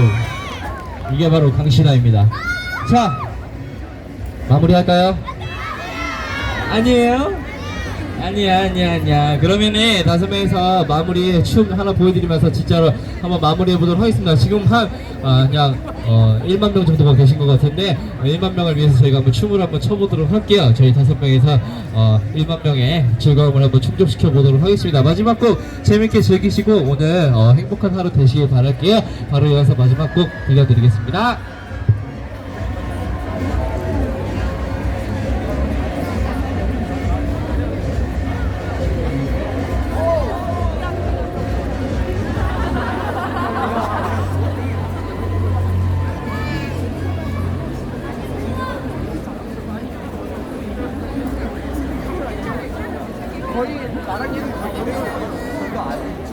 와우. 이게 바로 강신아입니다. 자, 마무리할까요? 아니에요? 아니야, 아니야, 아니야. 그러면은 다섯 명이서 마무리 춤 하나 보여드리면서 진짜로 한번 마무리해 보도록 하겠습니다. 지금 한, 아, 그냥, 어, 1만 명 정도가 계신 것 같은데, 어, 1만 명을 위해서 저희가 한번 춤을 한번 춰보도록 할게요. 저희 다섯 명이서, 어, 1만 명의 즐거움을 한번 충족시켜 보도록 하겠습니다. 마지막 곡 재밌게 즐기시고, 오늘, 어, 행복한 하루 되시길 바랄게요. 바로 이어서 마지막 곡 들려드리겠습니다. 나랑 얘는 다 노래를 하는 거 아니지?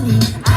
你